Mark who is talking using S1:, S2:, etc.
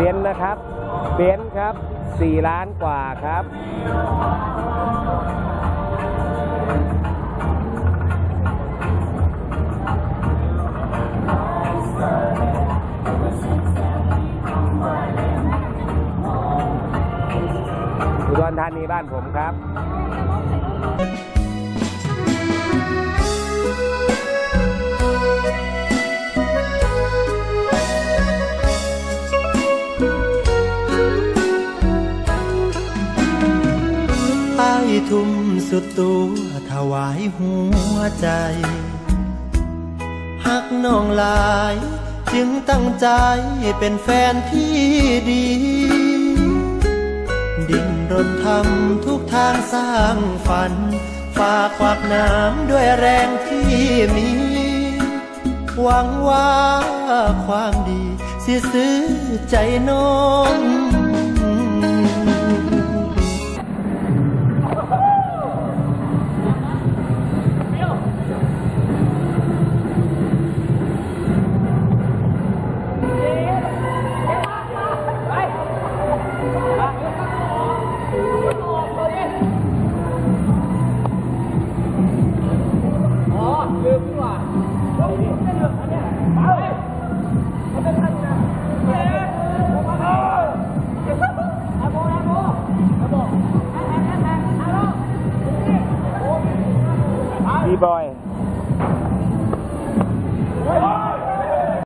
S1: เบนซ์นะครับ เบนซ์ครับ4ล้านกว่าครับ อุดรธานีบ้านผมครับ
S2: ทุ่มสุดตัวถวายหัวใจ หักน้องลาย จึงตั้งใจเป็นแฟนที่ดี ดิ้นรนทำทุกทางสร้างฝันฝากควักน้ำด้วยแรงที่มี หวังว่าความดี สิซื้อใจน้อง
S1: E-boy.